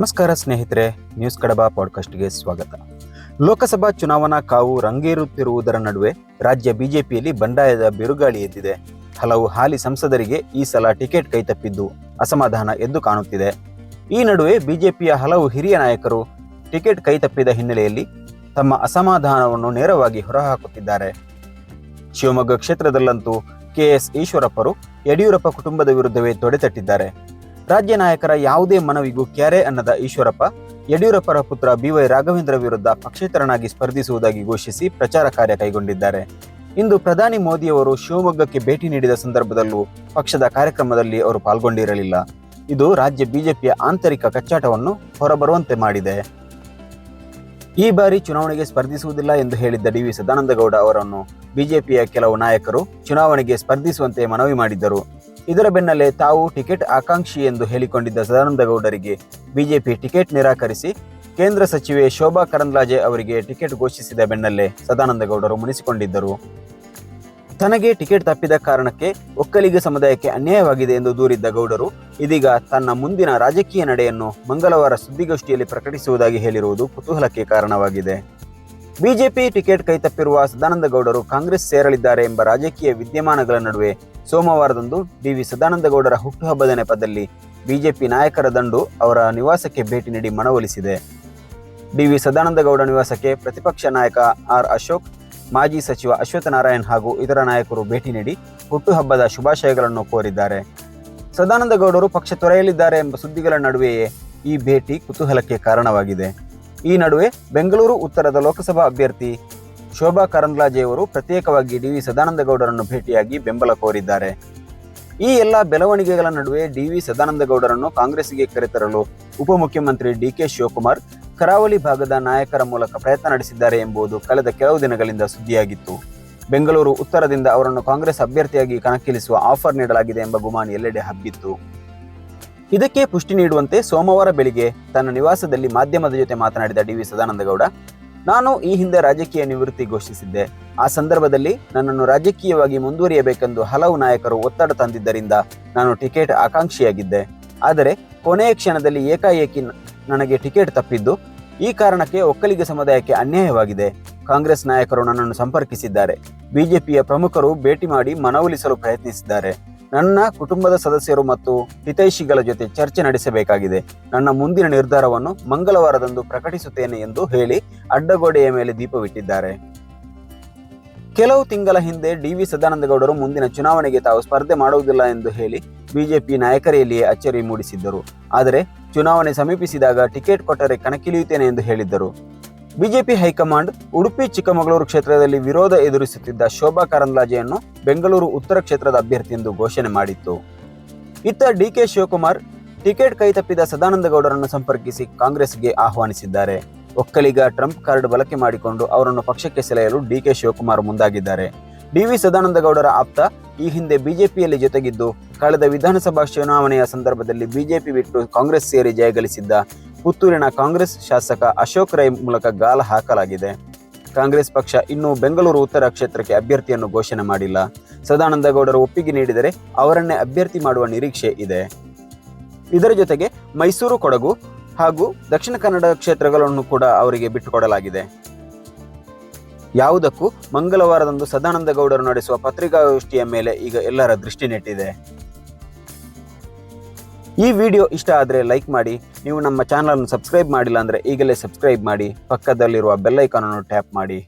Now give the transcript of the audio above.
ನಮಸ್ಕಾರ ಸ್ನೇಹಿತರೆ ನ್ಯೂಸ್ ಕಡಬ ಪಾಡ್ಕಾಸ್ಟ್ಗೆ ಸ್ವಾಗತ. ಲೋಕಸಭಾ ಚುನಾವಣಾ ಕಾವು ರಂಗೇರುತ್ತಿರುವುದರ ನಡುವೆ ರಾಜ್ಯ ಬಿಜೆಪಿಯಲ್ಲಿ ಬಂಡಾಯದ ಬಿರುಗಾಳಿ ಎದ್ದಿದೆ. ಹಲವು ಹಾಲಿ ಸಂಸದರಿಗೆ ಈ ಸಲ ಟಿಕೆಟ್ ಕೈತಪ್ಪಿದ್ದು ಅಸಮಾಧಾನ ಎದ್ದು ಕಾಣುತ್ತಿದೆ. ಈ ನಡುವೆ ಬಿಜೆಪಿಯ ಹಲವು ಹಿರಿಯ ನಾಯಕರು ಟಿಕೆಟ್ ಕೈತಪ್ಪಿದ ಹಿನ್ನೆಲೆಯಲ್ಲಿ ತಮ್ಮ ಅಸಮಾಧಾನವನ್ನು ನೇರವಾಗಿ ಹೊರಹಾಕುತ್ತಿದ್ದಾರೆ. ಶಿವಮೊಗ್ಗ ಕ್ಷೇತ್ರದಲ್ಲಂತೂ ಕೆಎಸ್ ಈಶ್ವರಪ್ಪರು ಯಡಿಯೂರಪ್ಪ ಕುಟುಂಬದ ವಿರುದ್ಧವೇ ತೊಡೆತಟ್ಟಿದ್ದಾರೆ ರಾಜ್ಯ ನಾಯಕರ ಯಾವುದೇ ಮನವಿಗೂ ಕ್ಯಾರೆ ಅನ್ನದ ಈಶ್ವರಪ್ಪ, ಯಡಿಯೂರಪ್ಪರ ಪುತ್ರ ಬಿವೈ ರಾಘವೇಂದ್ರ ವಿರುದ್ಧ ಪಕ್ಷೇತರನಾಗಿ ಸ್ಪರ್ಧಿಸುವುದಾಗಿ ಘೋಷಿಸಿ ಪ್ರಚಾರ ಕಾರ್ಯ ಕೈಗೊಂಡಿದ್ದಾರೆ. ಇಂದು ಪ್ರಧಾನಿ ಮೋದಿಯವರು ಶಿವಮೊಗ್ಗಕ್ಕೆ ಭೇಟಿ ನೀಡಿದ ಸಂದರ್ಭದಲ್ಲೂ ಪಕ್ಷದ ಕಾರ್ಯಕ್ರಮದಲ್ಲಿ ಅವರು ಪಾಲ್ಗೊಂಡಿರಲಿಲ್ಲ. ಇದು ರಾಜ್ಯ ಬಿಜೆಪಿಯ ಆಂತರಿಕ ಕಚ್ಚಾಟವನ್ನು ಹೊರಬರುವಂತೆ ಮಾಡಿದೆ. ಈ ಬಾರಿ ಚುನಾವಣೆಗೆ ಸ್ಪರ್ಧಿಸುವುದಿಲ್ಲ ಎಂದು ಹೇಳಿದ್ದ ಡಿ ವಿ ಸದಾನಂದಗೌಡ ಅವರನ್ನು ಬಿಜೆಪಿಯ ಕೆಲವು ನಾಯಕರು ಚುನಾವಣೆಗೆ ಸ್ಪರ್ಧಿಸುವಂತೆ ಮನವಿ ಮಾಡಿದ್ದರು. ಇದರ ಬೆನ್ನಲ್ಲೇ ತಾವು ಟಿಕೆಟ್ ಆಕಾಂಕ್ಷಿ ಎಂದು ಹೇಳಿಕೊಂಡಿದ್ದ ಸದಾನಂದಗೌಡರಿಗೆ ಬಿಜೆಪಿ ಟಿಕೆಟ್ ನಿರಾಕರಿಸಿ ಕೇಂದ್ರ ಸಚಿವೆ ಶೋಭಾ ಕರಂದ್ಲಾಜೆ ಅವರಿಗೆ ಟಿಕೆಟ್ ಘೋಷಿಸಿದ ಬೆನ್ನಲ್ಲೇ ಸದಾನಂದಗೌಡರು ಮುನಿಸಿಕೊಂಡಿದ್ದರು. ತನಗೆ ಟಿಕೆಟ್ ತಪ್ಪಿದ ಕಾರಣಕ್ಕೆ ಒಕ್ಕಲಿಗ ಸಮುದಾಯಕ್ಕೆ ಅನ್ಯಾಯವಾಗಿದೆ ಎಂದು ದೂರಿದ್ದ ಗೌಡರು ಇದೀಗ ತನ್ನ ಮುಂದಿನ ರಾಜಕೀಯ ನಡೆಯನ್ನು ಮಂಗಳವಾರ ಸುದ್ದಿಗೋಷ್ಠಿಯಲ್ಲಿ ಪ್ರಕಟಿಸುವುದಾಗಿ ಹೇಳಿರುವುದು ಕುತೂಹಲಕ್ಕೆ ಕಾರಣವಾಗಿದೆ. ಬಿಜೆಪಿ ಟಿಕೆಟ್ ಕೈತಪ್ಪಿರುವ ಸದಾನಂದಗೌಡರು ಕಾಂಗ್ರೆಸ್ ಸೇರಲಿದ್ದಾರೆ ಎಂಬ ರಾಜಕೀಯ ವಿದ್ಯಮಾನಗಳ ನಡುವೆ ಸೋಮವಾರದಂದು ಡಿವಿ ಸದಾನಂದಗೌಡರ ಹುಟ್ಟುಹಬ್ಬದ ನೆಪದಲ್ಲಿ ಬಿಜೆಪಿ ನಾಯಕರ ದಂಡು ಅವರ ನಿವಾಸಕ್ಕೆ ಭೇಟಿ ನೀಡಿ ಮನವೊಲಿಸಿದೆ. ಡಿವಿ ಸದಾನಂದಗೌಡ ನಿವಾಸಕ್ಕೆ ಪ್ರತಿಪಕ್ಷ ನಾಯಕ ಆರ್ ಅಶೋಕ್, ಮಾಜಿ ಸಚಿವ ಅಶ್ವತ್ಥ ನಾರಾಯಣ್ ಹಾಗೂ ಇತರ ನಾಯಕರು ಭೇಟಿ ನೀಡಿ ಹುಟ್ಟುಹಬ್ಬದ ಶುಭಾಶಯಗಳನ್ನು ಕೋರಿದ್ದಾರೆ. ಸದಾನಂದ ಗೌಡರು ಪಕ್ಷ ತೊರೆಯಲಿದ್ದಾರೆ ಎಂಬ ಸುದ್ದಿಗಳ ನಡುವೆಯೇ ಈ ಭೇಟಿ ಕುತೂಹಲಕ್ಕೆ ಕಾರಣವಾಗಿದೆ. ಈ ನಡುವೆ ಬೆಂಗಳೂರು ಉತ್ತರದ ಲೋಕಸಭಾ ಅಭ್ಯರ್ಥಿ ಶೋಭಾ ಕರಂದ್ಲಾಜೆಯವರು ಪ್ರತ್ಯೇಕವಾಗಿ ಡಿವಿ ಸದಾನಂದಗೌಡರನ್ನು ಭೇಟಿಯಾಗಿ ಬೆಂಬಲ ಕೋರಿದ್ದಾರೆ. ಈ ಎಲ್ಲ ಬೆಳವಣಿಗೆಗಳ ನಡುವೆ ಡಿವಿ ಸದಾನಂದಗೌಡರನ್ನು ಕಾಂಗ್ರೆಸ್ಗೆ ಕರೆತರಲು ಉಪಮುಖ್ಯಮಂತ್ರಿ ಡಿ ಕೆ ಶಿವಕುಮಾರ್ ಕರಾವಳಿ ಭಾಗದ ನಾಯಕರ ಮೂಲಕ ಪ್ರಯತ್ನ ನಡೆಸಿದ್ದಾರೆ ಎಂಬುದು ಕಳೆದ ಕೆಲವು ದಿನಗಳಿಂದ ಸುದ್ದಿಯಾಗಿತ್ತು. ಬೆಂಗಳೂರು ಉತ್ತರದಿಂದ ಅವರನ್ನು ಕಾಂಗ್ರೆಸ್ ಅಭ್ಯರ್ಥಿಯಾಗಿ ಕಣಕ್ಕಿಳಿಸುವ ಆಫರ್ ನೀಡಲಾಗಿದೆ ಎಂಬ ಗುಮಾನಿ ಎಲ್ಲೆಡೆ ಹಬ್ಬಿತ್ತು. ಇದಕ್ಕೆ ಪುಷ್ಟಿ ನೀಡುವಂತೆ ಸೋಮವಾರ ಬೆಳಿಗ್ಗೆ ತನ್ನ ನಿವಾಸದಲ್ಲಿ ಮಾಧ್ಯಮದ ಜೊತೆ ಮಾತನಾಡಿದ ಡಿ ವಿ ಸದಾನಂದಗೌಡ, ನಾನು ಈ ಹಿಂದೆ ರಾಜಕೀಯ ನಿವೃತ್ತಿ ಘೋಷಿಸಿದ್ದೆ. ಆ ಸಂದರ್ಭದಲ್ಲಿ ನನ್ನನ್ನು ರಾಜಕೀಯವಾಗಿ ಮುಂದುವರಿಯಬೇಕೆಂದು ಹಲವು ನಾಯಕರು ಒತ್ತಡ ತಂದಿದ್ದರಿಂದ ನಾನು ಟಿಕೆಟ್ ಆಕಾಂಕ್ಷಿಯಾಗಿದ್ದೆ. ಆದರೆ ಕೊನೆಯ ಕ್ಷಣದಲ್ಲಿ ಏಕಾಏಕಿ ನನಗೆ ಟಿಕೆಟ್ ತಪ್ಪಿದ್ದು. ಈ ಕಾರಣಕ್ಕೆ ಒಕ್ಕಲಿಗ ಸಮುದಾಯಕ್ಕೆ ಅನ್ಯಾಯವಾಗಿದೆ. ಕಾಂಗ್ರೆಸ್ ನಾಯಕರು ನನ್ನನ್ನು ಸಂಪರ್ಕಿಸಿದ್ದಾರೆ. ಬಿಜೆಪಿಯ ಪ್ರಮುಖರು ಭೇಟಿ ಮಾಡಿ ಮನವೊಲಿಸಲು ಪ್ರಯತ್ನಿಸಿದ್ದಾರೆ. ನನ್ನ ಕುಟುಂಬದ ಸದಸ್ಯರು ಮತ್ತು ಹಿತೈಷಿಗಳ ಜೊತೆ ಚರ್ಚೆ ನಡೆಸಬೇಕಾಗಿದೆ. ನನ್ನ ಮುಂದಿನ ನಿರ್ಧಾರವನ್ನು ಮಂಗಳವಾರದಂದು ಪ್ರಕಟಿಸುತ್ತೇನೆ ಎಂದು ಹೇಳಿ ಅಡ್ಡಗೋಡೆಯ ಮೇಲೆ ದೀಪವಿಟ್ಟಿದ್ದಾರೆ. ಕೆಲವು ತಿಂಗಳ ಹಿಂದೆ ಡಿ ವಿ ಸದಾನಂದಗೌಡರು ಮುಂದಿನ ಚುನಾವಣೆಗೆ ತಾವು ಸ್ಪರ್ಧೆ ಮಾಡುವುದಿಲ್ಲ ಎಂದು ಹೇಳಿ ಬಿಜೆಪಿ ನಾಯಕರಿಯಲ್ಲಿಯೇ ಅಚ್ಚರಿ ಮೂಡಿಸಿದ್ದರು. ಆದರೆ ಚುನಾವಣೆ ಸಮೀಪಿಸಿದಾಗ ಟಿಕೆಟ್ ಕೊಟ್ಟರೆ ಕಣಕ್ಕಿಳಿಯುತ್ತೇನೆ ಎಂದು ಹೇಳಿದ್ದರು. ಬಿಜೆಪಿ ಹೈಕಮಾಂಡ್, ಉಡುಪಿ, ಚಿಕ್ಕಮಗಳೂರು ಕ್ಷೇತ್ರದಲ್ಲಿ ವಿರೋಧ ಎದುರಿಸುತ್ತಿದ್ದ ಶೋಭಾ ಕರಂದ್ಲಾಜೆಯನ್ನು ಬೆಂಗಳೂರು ಉತ್ತರ ಕ್ಷೇತ್ರದ ಅಭ್ಯರ್ಥಿ ಎಂದು ಘೋಷಣೆ ಮಾಡಿತ್ತು. ಇತ್ತ ಡಿಕೆ ಶಿವಕುಮಾರ್ ಟಿಕೆಟ್ ಕೈತಪ್ಪಿದ ಸದಾನಂದಗೌಡರನ್ನು ಸಂಪರ್ಕಿಸಿ ಕಾಂಗ್ರೆಸ್ಗೆ ಆಹ್ವಾನಿಸಿದ್ದಾರೆ. ಒಕ್ಕಲಿಗ ಟ್ರಂಪ್ ಕಾರ್ಡ್ ಬಳಕೆ ಮಾಡಿಕೊಂಡು ಅವರನ್ನು ಪಕ್ಷಕ್ಕೆ ಸೆಳೆಯಲು ಡಿಕೆ ಶಿವಕುಮಾರ್ ಮುಂದಾಗಿದ್ದಾರೆ. ಡಿವಿ ಸದಾನಂದಗೌಡರ ಆಪ್ತ ಈ ಹಿಂದೆ ಬಿಜೆಪಿಯಲ್ಲಿ ಜೊತೆಗಿದ್ದು, ಕಳೆದ ವಿಧಾನಸಭಾ ಚುನಾವಣೆಯ ಸಂದರ್ಭದಲ್ಲಿ ಬಿಜೆಪಿ ಬಿಟ್ಟು ಕಾಂಗ್ರೆಸ್ ಸೇರಿ ಜಯಗಳಿಸಿದ್ದ ಪುತ್ತೂರಿನ ಕಾಂಗ್ರೆಸ್ ಶಾಸಕ ಅಶೋಕ್ ರೈ ಮೂಲಕ ಗಾಲ ಹಾಕಲಾಗಿದೆ. ಕಾಂಗ್ರೆಸ್ ಪಕ್ಷ ಇನ್ನೂ ಬೆಂಗಳೂರು ಉತ್ತರ ಕ್ಷೇತ್ರಕ್ಕೆ ಅಭ್ಯರ್ಥಿಯನ್ನು ಘೋಷಣೆ ಮಾಡಿಲ್ಲ. ಸದಾನಂದ ಗೌಡರು ಒಪ್ಪಿಗೆ ನೀಡಿದರೆ ಅವರನ್ನೇ ಅಭ್ಯರ್ಥಿ ಮಾಡುವ ನಿರೀಕ್ಷೆ ಇದೆ. ಇದರ ಜೊತೆಗೆ ಮೈಸೂರು ಕೊಡಗು ಹಾಗೂ ದಕ್ಷಿಣ ಕನ್ನಡ ಕ್ಷೇತ್ರಗಳನ್ನು ಕೂಡ ಅವರಿಗೆ ಬಿಟ್ಟುಕೊಡಲಾಗಿದೆ. ಯಾವುದಕ್ಕೂ ಮಂಗಳವಾರದಂದು ಸದಾನಂದ ಗೌಡರು ನಡೆಸುವ ಪತ್ರಿಕಾಗೋಷ್ಠಿಯ ಮೇಲೆ ಈಗ ಎಲ್ಲರ ದೃಷ್ಟಿ ನೆಟ್ಟಿದೆ. ಈ ವಿಡಿಯೋ ಇಷ್ಟ ಆದರೆ ಲೈಕ್ ಮಾಡಿ, ನೀವು ನಮ್ಮ ಚಾನಲನ್ನು ಸಬ್ಸ್ಕ್ರೈಬ್ ಮಾಡಿಲ್ಲ ಅಂದರೆ ಈಗಲೇ ಸಬ್ಸ್ಕ್ರೈಬ್ ಮಾಡಿ, ಪಕ್ಕದಲ್ಲಿರುವ ಬೆಲ್ಲೈಕಾನನ್ನು ಟ್ಯಾಪ್ ಮಾಡಿ.